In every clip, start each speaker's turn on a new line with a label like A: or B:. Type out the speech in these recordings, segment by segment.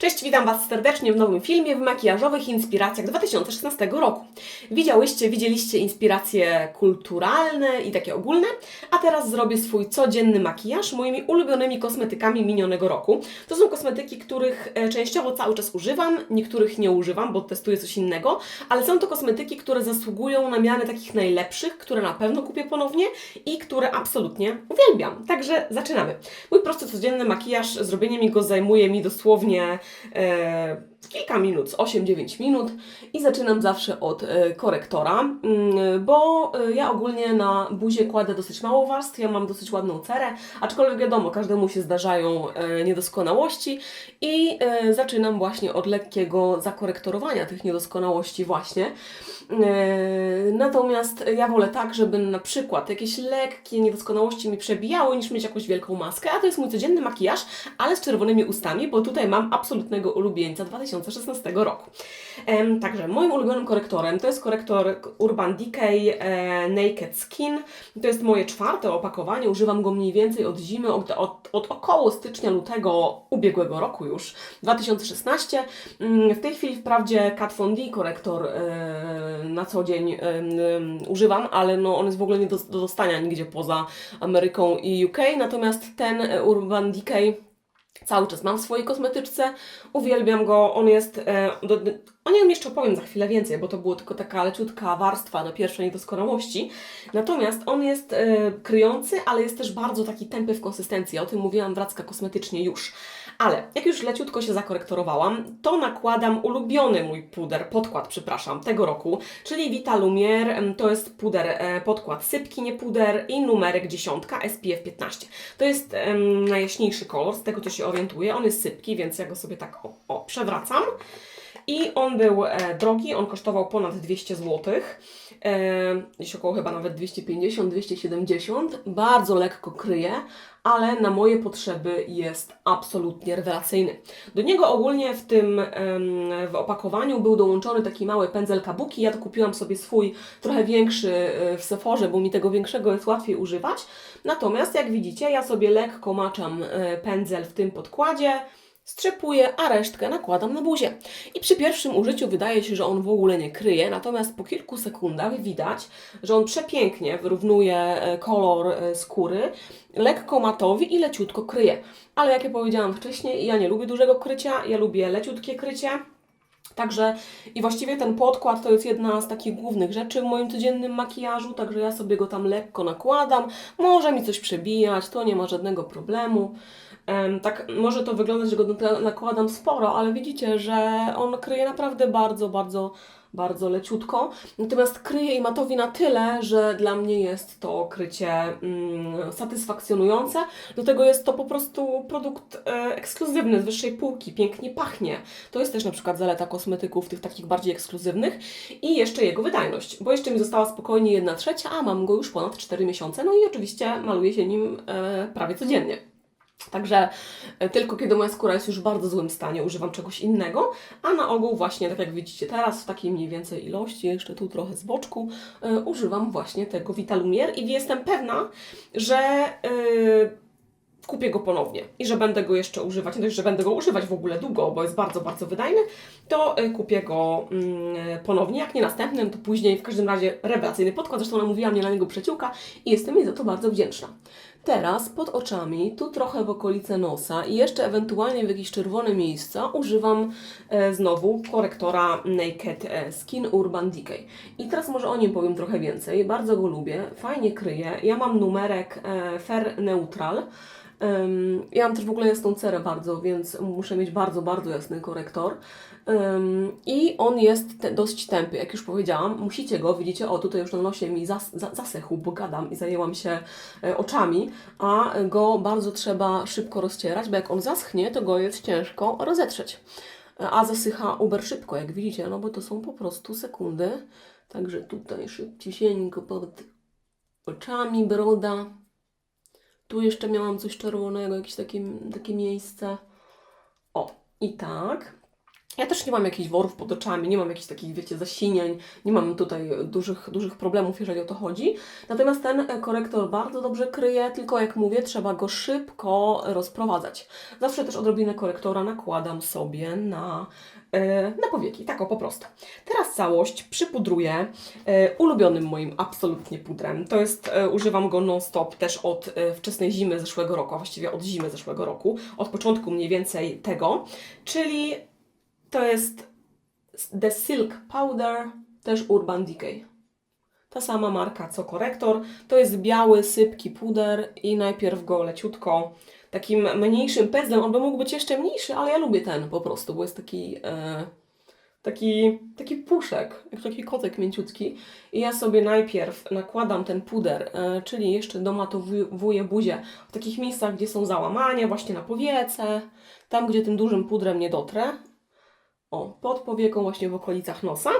A: Cześć, witam Was serdecznie w nowym filmie w makijażowych inspiracjach 2016 roku. Widziałyście, widzieliście inspiracje kulturalne i takie ogólne, a teraz zrobię swój codzienny makijaż moimi ulubionymi kosmetykami minionego roku. To są kosmetyki, których e, częściowo cały czas używam, niektórych nie używam, bo testuję coś innego, ale są to kosmetyki, które zasługują na mianę takich najlepszych, które na pewno kupię ponownie i które absolutnie uwielbiam. Także zaczynamy. Mój prosty codzienny makijaż, zrobienie mi go zajmuje mi dosłownie e, kilka minut, z 8-9 minut i zaczynam zawsze od e, korektora, mm, bo e, ja ogólnie na buzię kładę dosyć mało warstw, ja mam dosyć ładną cerę, aczkolwiek wiadomo, każdemu się zdarzają e, niedoskonałości i zaczynam właśnie od lekkiego zakorektorowania tych niedoskonałości właśnie. Natomiast ja wolę tak, żeby na przykład jakieś lekkie niedoskonałości mi przebijały, niż mieć jakąś wielką maskę, a to jest mój codzienny makijaż, ale z czerwonymi ustami, bo tutaj mam absolutnego ulubieńca 2016 roku. Także moim ulubionym korektorem to jest korektor Urban Decay e, Naked Skin. To jest moje czwarte opakowanie, używam go mniej więcej od zimy, od, od, od około stycznia, lutego ubiegłego roku już, 2016. Mm, W tej chwili wprawdzie Kat Von D korektor e, na co dzień używam, ale no on jest w ogóle nie do, do dostania nigdzie poza Ameryką i UK, natomiast ten Urban Decay cały czas mam w swojej kosmetyczce, uwielbiam go, on jest, e, do, do, o nim jeszcze opowiem za chwilę więcej, bo to było tylko taka leciutka warstwa na pierwszej niedoskonałości, natomiast on jest e, kryjący, ale jest też bardzo taki tępy w konsystencji, o tym mówiłam wracka kosmetycznie już. Ale jak już leciutko się zakorektorowałam, to nakładam ulubiony mój puder, podkład, przepraszam, tego roku, czyli Vita Lumière. em, To jest puder, e, podkład sypki, nie puder i numerek 10 SPF 15. To jest em, najjaśniejszy kolor, z tego co się orientuję. On jest sypki, więc ja go sobie tak o, o przewracam. I on był e, drogi, on kosztował ponad 200 zł. E, gdzieś około chyba nawet 250-270. Bardzo lekko kryje, ale na moje potrzeby jest absolutnie rewelacyjny. Do niego ogólnie w tym w opakowaniu był dołączony taki mały pędzel kabuki. Ja to kupiłam sobie swój trochę większy e, w Sephorze, bo mi tego większego jest łatwiej używać. Natomiast jak widzicie, ja sobie lekko maczam pędzel w tym podkładzie strzepuję, a resztkę nakładam na buzię. I przy pierwszym użyciu wydaje się, że on w ogóle nie kryje, natomiast po kilku sekundach widać, że on przepięknie wyrównuje e, kolor e, skóry, lekko matowi i leciutko kryje. Ale jak ja powiedziałam wcześniej, ja nie lubię dużego krycia, ja lubię leciutkie krycie. Także i właściwie ten podkład to jest jedna z takich głównych rzeczy w moim codziennym makijażu, także ja sobie go tam lekko nakładam. Może mi coś przebijać, to nie ma żadnego problemu. Em, tak może to wyglądać, że go na- nakładam sporo, ale widzicie, że on kryje naprawdę bardzo, bardzo, bardzo leciutko. Natomiast kryje i matowi na tyle, że dla mnie jest to krycie mm, satysfakcjonujące. Do tego jest to po prostu produkt e, ekskluzywny z wyższej półki, pięknie pachnie. To jest też na przykład zaleta kosmetyków tych takich bardziej ekskluzywnych i jeszcze jego wydajność, bo jeszcze mi została spokojnie 1 trzecia, a mam go już ponad 4 miesiące, no i oczywiście maluję się nim e, prawie codziennie. Także e, tylko kiedy moja skóra jest już w bardzo złym stanie, używam czegoś innego, a na ogół właśnie, tak jak widzicie teraz, w takiej mniej więcej ilości, jeszcze tu trochę z boczku, e, używam właśnie tego Vitalumier i jestem pewna, że e, kupię go ponownie i że będę go jeszcze używać, nie dość, że będę go używać w ogóle długo, bo jest bardzo, bardzo wydajny, to kupię go mm, ponownie, jak nie następnym, to później, w każdym razie rewelacyjny podkład, zresztą namówiła mnie na niego przyjaciółka i jestem jej za to bardzo wdzięczna. Teraz pod oczami, tu trochę w okolice nosa i jeszcze ewentualnie w jakieś czerwone miejsca używam e, znowu korektora Naked e, Skin Urban Decay. I teraz może o nim powiem trochę więcej. Bardzo go lubię, fajnie kryje. Ja mam numerek e, Fair Neutral. Em, ja mam też w ogóle jasną cerę bardzo, więc muszę mieć bardzo, bardzo jasny korektor. Em, I on jest te, dość tępy, jak już powiedziałam. Musicie go, widzicie, o tutaj już na nosie mi zas, za, zasechł, bo gadam i zajęłam się e, oczami, a go bardzo trzeba szybko rozcierać, bo jak on zaschnie, to go jest ciężko rozetrzeć. E, A zasycha uber szybko, jak widzicie, no bo to są po prostu sekundy. Także tutaj szybciusieńko pod oczami, broda. Tu jeszcze miałam coś czerwonego, jakieś takie, takie miejsce. O, i tak. Ja też nie mam jakichś worów pod oczami, nie mam jakichś takich, wiecie, zasinień, nie mam tutaj dużych, dużych problemów, jeżeli o to chodzi. Natomiast ten e, korektor bardzo dobrze kryje, tylko jak mówię, trzeba go szybko rozprowadzać. Zawsze też odrobinę korektora nakładam sobie na, e, na powieki, tak o po prostu. Teraz całość przypudruję e, ulubionym moim absolutnie pudrem. To jest, używam go non-stop też od wczesnej zimy zeszłego roku, a właściwie od zimy zeszłego roku, od początku mniej więcej tego, czyli to jest The Silk Powder, też Urban Decay. Ta sama marka co korektor. To jest biały, sypki puder i najpierw go leciutko takim mniejszym pędzlem. On by mógł być jeszcze mniejszy, ale ja lubię ten po prostu, bo jest taki, e, taki, taki puszek, jak taki kotek mięciutki. I ja sobie najpierw nakładam ten puder, e, czyli jeszcze domatowuję buzię w takich miejscach, gdzie są załamania, właśnie na powiece, tam gdzie tym dużym pudrem nie dotrę. O, pod powieką, właśnie w okolicach nosa.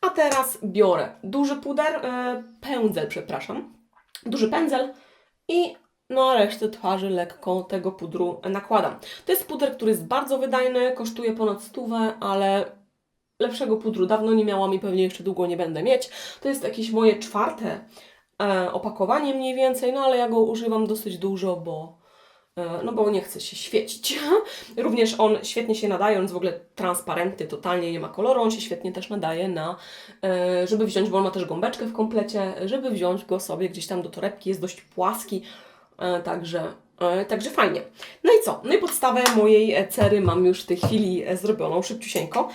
A: A teraz biorę duży puder, e, pędzel, przepraszam, duży pędzel i na resztę twarzy lekko tego pudru nakładam. To jest puder, który jest bardzo wydajny, kosztuje ponad stówę, ale lepszego pudru dawno nie miałam i pewnie jeszcze długo nie będę mieć. To jest jakieś moje czwarte e, opakowanie mniej więcej, no ale ja go używam dosyć dużo, bo no bo nie chce się świecić. Również on świetnie się nadaje, on jest w ogóle transparentny, totalnie nie ma koloru, on się świetnie też nadaje na, e, żeby wziąć, bo on ma też gąbeczkę w komplecie, żeby wziąć go sobie gdzieś tam do torebki, jest dość płaski, e, także, także fajnie. No i co? No i podstawę mojej cery mam już w tej chwili zrobioną szybciusieńko.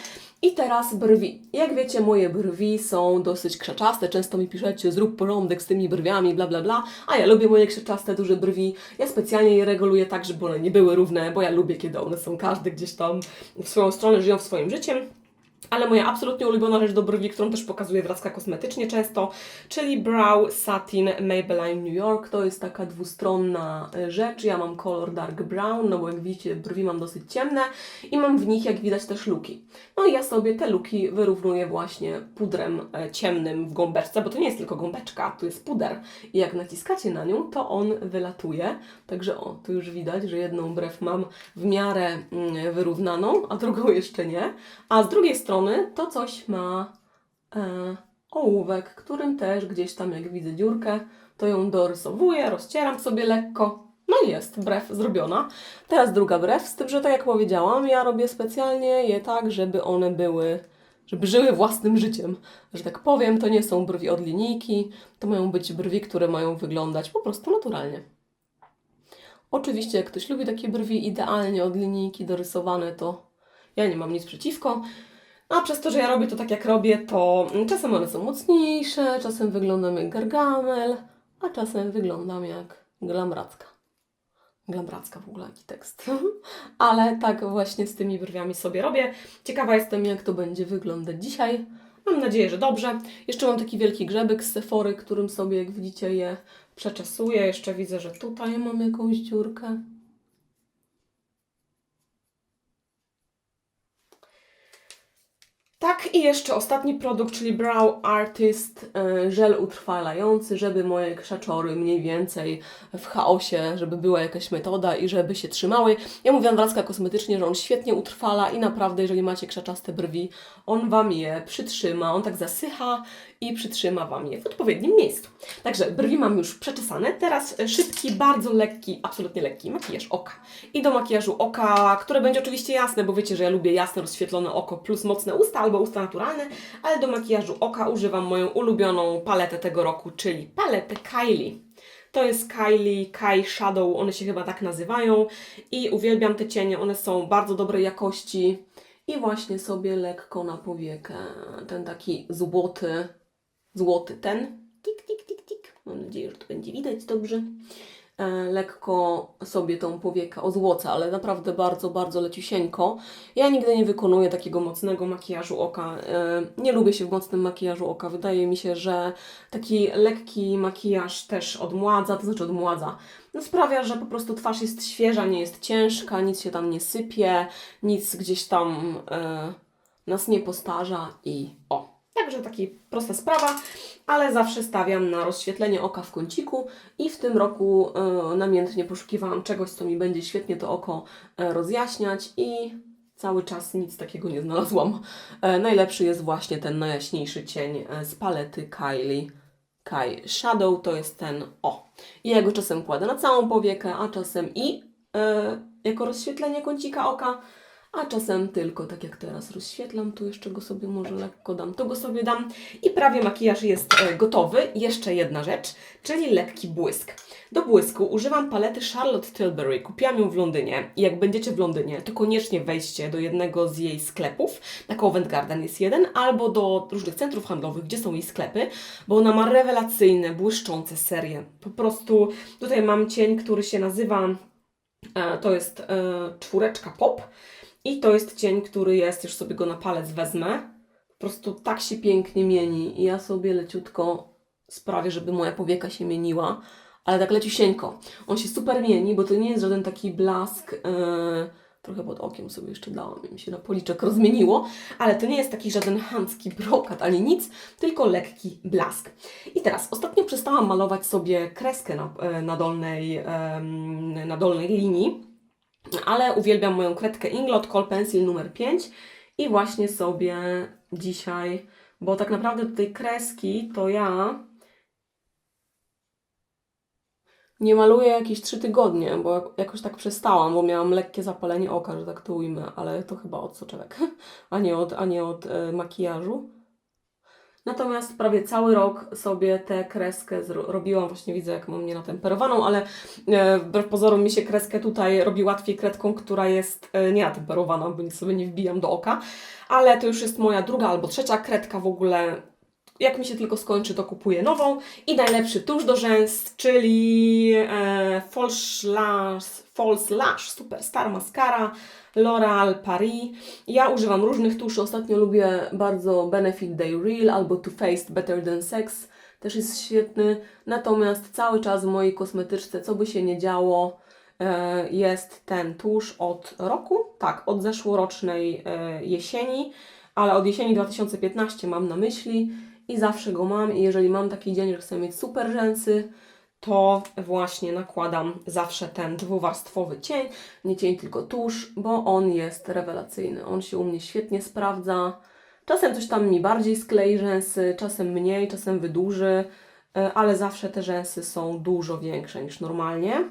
A: I teraz brwi. Jak wiecie, moje brwi są dosyć krzaczaste. Często mi piszecie, zrób porządek z tymi brwiami, bla bla bla. A ja lubię moje krzaczaste, duże brwi. Ja specjalnie je reguluję tak, żeby one nie były równe, bo ja lubię, kiedy one są każdy gdzieś tam w swoją stronę, żyją w swoim życiem. Ale moja absolutnie ulubiona rzecz do brwi, którą też pokazuję w Racka kosmetycznie często, czyli Brow Satin Maybelline New York. To jest taka dwustronna e, rzecz. Ja mam kolor dark brown, no bo jak widzicie brwi mam dosyć ciemne i mam w nich jak widać też luki. No i ja sobie te luki wyrównuję właśnie pudrem e, ciemnym w gąbeczce, bo to nie jest tylko gąbeczka, tu jest puder. I jak naciskacie na nią, to on wylatuje. Także o, tu już widać, że jedną brew mam w miarę mm, wyrównaną, a drugą jeszcze nie. A z drugiej strony to coś ma e, ołówek, którym też gdzieś tam jak widzę dziurkę, to ją dorysowuję, rozcieram sobie lekko. No i jest, brew zrobiona. Teraz druga brew, z tym, że tak jak powiedziałam, ja robię specjalnie je tak, żeby one były, żeby żyły własnym życiem. Że tak powiem, to nie są brwi od linijki, to mają być brwi, które mają wyglądać po prostu naturalnie. Oczywiście, jak ktoś lubi takie brwi idealnie od linijki dorysowane, to ja nie mam nic przeciwko. A przez to, że ja robię to tak jak robię, to czasem one są mocniejsze, czasem wyglądam jak gargamel, a czasem wyglądam jak glamracka. Glamracka w ogóle jaki tekst. Ale tak właśnie z tymi brwiami sobie robię. Ciekawa jestem, jak to będzie wyglądać dzisiaj. Mam nadzieję, że dobrze. Jeszcze mam taki wielki grzebek z Sephory, którym sobie, jak widzicie, je przeczesuję. Jeszcze widzę, że tutaj mam jakąś dziurkę. Tak, i jeszcze ostatni produkt, czyli Brow Artist e, żel utrwalający, żeby moje krzaczory mniej więcej w chaosie, żeby była jakaś metoda i żeby się trzymały. Ja mówiłam wracka kosmetycznie, że on świetnie utrwala i naprawdę, jeżeli macie krzaczaste brwi, on Wam je przytrzyma, on tak zasycha i przytrzyma Wam je w odpowiednim miejscu. Także brwi mam już przeczesane. Teraz szybki, bardzo lekki, absolutnie lekki makijaż oka. I do makijażu oka, które będzie oczywiście jasne, bo wiecie, że ja lubię jasne, rozświetlone oko plus mocne usta albo usta naturalne, ale do makijażu oka używam moją ulubioną paletę tego roku, czyli paletę Kylie. To jest Kylie, Kai Shadow, one się chyba tak nazywają i uwielbiam te cienie, one są bardzo dobrej jakości i właśnie sobie lekko na powiekę. Ten taki złoty, złoty ten, tik, tik, tik, tik, mam nadzieję, że to będzie widać dobrze, lekko sobie tą powiekę ozłocę, ale naprawdę bardzo, bardzo leciusieńko. Ja nigdy nie wykonuję takiego mocnego makijażu oka. E, Nie lubię się w mocnym makijażu oka. Wydaje mi się, że taki lekki makijaż też odmładza, to znaczy odmładza. No sprawia, że po prostu twarz jest świeża, nie jest ciężka, nic się tam nie sypie, nic gdzieś tam e, nas nie postarza i o. Także taki prosta sprawa, ale zawsze stawiam na rozświetlenie oka w kąciku i w tym roku e, namiętnie poszukiwałam czegoś, co mi będzie świetnie to oko e, rozjaśniać i cały czas nic takiego nie znalazłam. E, najlepszy jest właśnie ten najjaśniejszy cień e, z palety Kylie Kai Shadow, to jest ten o. Ja go czasem kładę na całą powiekę, a czasem i jako rozświetlenie kącika oka, a czasem tylko tak jak teraz rozświetlam, tu jeszcze go sobie może lekko dam, tu go sobie dam i prawie makijaż jest e, gotowy. Jeszcze jedna rzecz, czyli lekki błysk. Do błysku używam palety Charlotte Tilbury. Kupiłam ją w Londynie i jak będziecie w Londynie, to koniecznie wejdźcie do jednego z jej sklepów. Na Covent Garden jest jeden, albo do różnych centrów handlowych, gdzie są jej sklepy, bo ona ma rewelacyjne, błyszczące serie. Po prostu tutaj mam cień, który się nazywa, e, to jest e, czwóreczka pop i to jest cień, który jest, już sobie go na palec wezmę. Po prostu tak się pięknie mieni i ja sobie leciutko sprawię, żeby moja powieka się mieniła, ale tak leciusieńko. On się super mieni, bo to nie jest żaden taki blask, yy, trochę pod okiem sobie jeszcze dałam, mi się na policzek rozmieniło, ale to nie jest taki żaden chamski brokat ani nic, tylko lekki blask. I teraz, ostatnio przestałam malować sobie kreskę na, e, na, dolnej, na dolnej linii, ale uwielbiam moją kredkę Inglot Kohl Pencil numer 5 i właśnie sobie dzisiaj, bo tak naprawdę do tej kreski to ja nie maluję jakieś 3 tygodnie, bo jak- jakoś tak przestałam, bo miałam lekkie zapalenie oka, że tak to ujmę, ale to chyba od soczewek, a nie od, a nie od e, makijażu. Natomiast prawie cały rok sobie tę kreskę zro- robiłam, właśnie widzę jak mam nienatemperowaną, ale e, wbrew pozorom mi się kreskę tutaj robi łatwiej kredką, która jest e, nienatemperowana, bo nic sobie nie wbijam do oka, ale to już jest moja druga albo trzecia kredka w ogóle. Jak mi się tylko skończy, to kupuję nową. I najlepszy tusz do rzęs, czyli e, False Lash, False Lash Superstar Mascara L'Oreal Paris. Ja używam różnych tuszy. Ostatnio lubię bardzo Benefit Day Real albo Too Faced Better Than Sex. Też jest świetny. Natomiast cały czas w mojej kosmetyczce, co by się nie działo, e, jest ten tusz od roku. Tak, od zeszłorocznej e, jesieni, ale od jesieni 2015 mam na myśli i zawsze go mam. I jeżeli mam taki dzień, że chcę mieć super rzęsy, to właśnie nakładam zawsze ten dwuwarstwowy cień. Nie cień, tylko tusz, bo on jest rewelacyjny. On się u mnie świetnie sprawdza. Czasem coś tam mi bardziej sklei rzęsy, czasem mniej, czasem wydłuży, e, ale zawsze te rzęsy są dużo większe niż normalnie.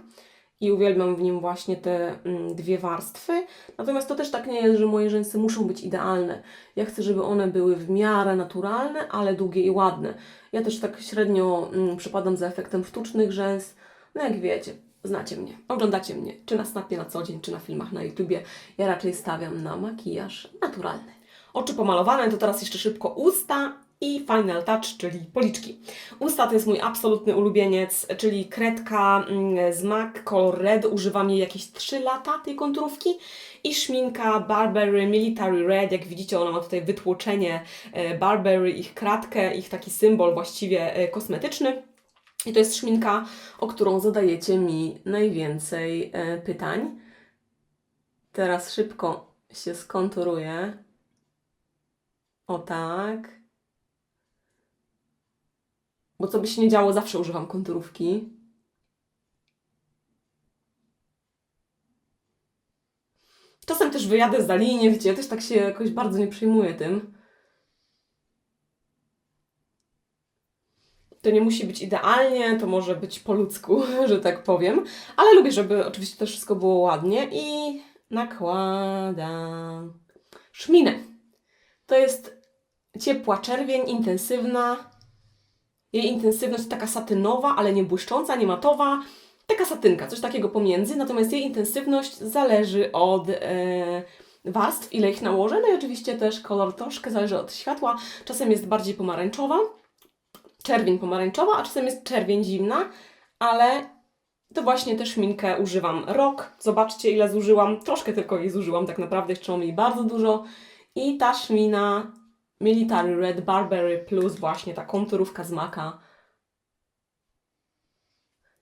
A: I uwielbiam w nim właśnie te mm, dwie warstwy. Natomiast to też tak nie jest, że moje rzęsy muszą być idealne. Ja chcę, żeby one były w miarę naturalne, ale długie i ładne. Ja też tak średnio mm, przypadam za efektem sztucznych rzęs. No jak wiecie, znacie mnie, oglądacie mnie, czy na Snapie na co dzień, czy na filmach na YouTubie. Ja raczej stawiam na makijaż naturalny. Oczy pomalowane, to teraz jeszcze szybko usta i final touch, czyli policzki. Usta to jest mój absolutny ulubieniec, czyli kredka mm, z MAC Color Red. Używam jej jakieś 3 lata, tej konturówki. I szminka Burberry Military Red. Jak widzicie, ona ma tutaj wytłoczenie e, Burberry, ich kratkę, ich taki symbol właściwie e, kosmetyczny. I to jest szminka, o którą zadajecie mi najwięcej e, pytań. Teraz szybko się skonturuję. O tak. Bo co by się nie działo, zawsze używam konturówki. Czasem też wyjadę za linię, wiecie, ja też tak się jakoś bardzo nie przejmuję tym. To nie musi być idealnie, to może być po ludzku, że tak powiem. Ale lubię, żeby oczywiście to wszystko było ładnie i nakładam szminę. To jest ciepła czerwień, intensywna. Jej intensywność taka satynowa, ale nie błyszcząca, nie matowa. Taka satynka, coś takiego pomiędzy. Natomiast jej intensywność zależy od e, warstw, ile ich nałożę. No i oczywiście też kolor troszkę zależy od światła. Czasem jest bardziej pomarańczowa, czerwień pomarańczowa, a czasem jest czerwień zimna, ale to właśnie też szminkę używam rok. Zobaczcie, ile zużyłam. Troszkę tylko jej zużyłam, tak naprawdę jeszcze mam jej bardzo dużo. I ta szmina Military Red Barberry Plus, właśnie ta konturówka z maka.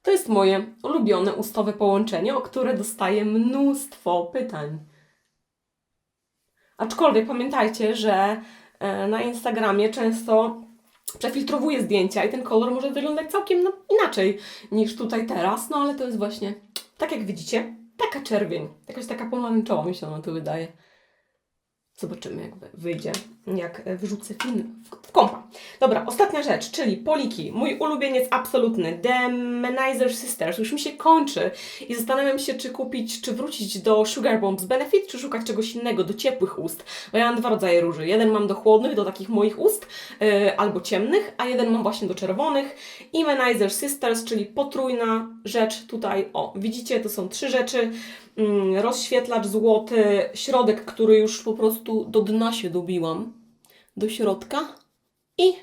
A: To jest moje ulubione ustowe połączenie, o które dostaję mnóstwo pytań. Aczkolwiek pamiętajcie, że e, na Instagramie często przefiltrowuję zdjęcia i ten kolor może wyglądać całkiem inaczej niż tutaj teraz, no ale to jest właśnie, tak jak widzicie, taka czerwień. Jakaś taka pomarańczowa mi się ona tu wydaje. Zobaczymy, jak wy- wyjdzie, jak e, wrzucę film w- kompa. Dobra, ostatnia rzecz, czyli poliki. Mój ulubieniec absolutny, The Manizer Sisters. Już mi się kończy i zastanawiam się, czy kupić, czy wrócić do Sugar Bombs Benefit, czy szukać czegoś innego, do ciepłych ust. Bo ja mam dwa rodzaje róży. Jeden mam do chłodnych, do takich moich ust, yy, albo ciemnych, a jeden mam właśnie do czerwonych. I Manizer Sisters, czyli potrójna rzecz tutaj. O, widzicie, to są trzy rzeczy. Mm, rozświetlacz złoty, środek, który już po prostu do dna się dobiłam, do środka i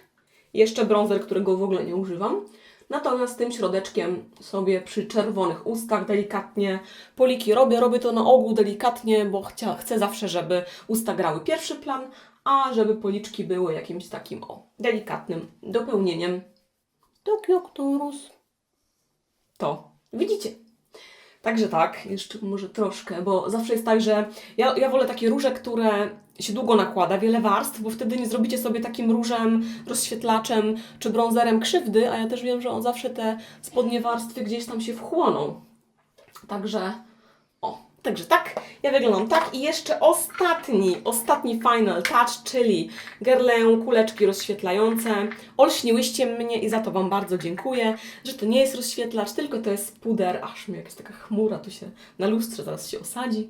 A: jeszcze bronzer, którego w ogóle nie używam. Natomiast tym środeczkiem sobie przy czerwonych ustach delikatnie poliki robię. Robię to na ogół delikatnie, bo chcia, chcę zawsze, żeby usta grały pierwszy plan, a żeby policzki były jakimś takim o, delikatnym dopełnieniem. Tokio Octorus. To widzicie. Także tak, jeszcze może troszkę, bo zawsze jest tak, że ja, ja wolę takie róże, które się długo nakłada, wiele warstw, bo wtedy nie zrobicie sobie takim różem, rozświetlaczem czy bronzerem krzywdy, a ja też wiem, że on zawsze te spodnie warstwy gdzieś tam się wchłoną. Także, także tak, ja wyglądam tak i jeszcze ostatni, ostatni final touch, czyli Guerlain kuleczki rozświetlające. Olśniłyście mnie i za to Wam bardzo dziękuję, że to nie jest rozświetlacz, tylko to jest puder, aż mi jakaś taka chmura tu się na lustrze zaraz się osadzi.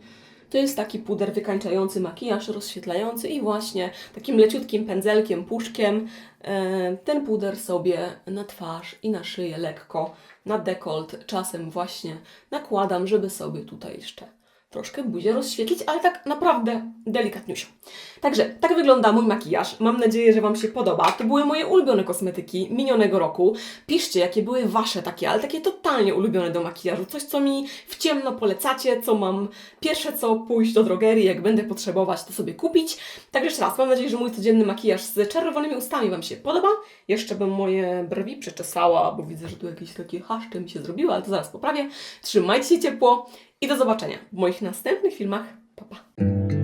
A: To jest taki puder wykańczający makijaż, rozświetlający i właśnie takim leciutkim pędzelkiem, puszkiem e, ten puder sobie na twarz i na szyję lekko, na dekolt czasem właśnie nakładam, żeby sobie tutaj jeszcze troszkę buzię rozświetlić, ale tak naprawdę delikatniusio. Także tak wygląda mój makijaż. Mam nadzieję, że Wam się podoba. To były moje ulubione kosmetyki minionego roku. Piszcie, jakie były Wasze takie, ale takie totalnie ulubione do makijażu. Coś, co mi w ciemno polecacie, co mam pierwsze co pójść do drogerii, jak będę potrzebować, to sobie kupić. Także jeszcze raz, mam nadzieję, że mój codzienny makijaż z czerwonymi ustami Wam się podoba. Jeszcze bym moje brwi przeczesała, bo widzę, że tu jakieś takie haszcze mi się zrobiły, ale to zaraz poprawię. Trzymajcie się ciepło i do zobaczenia w moich następnych filmach. Pa, pa.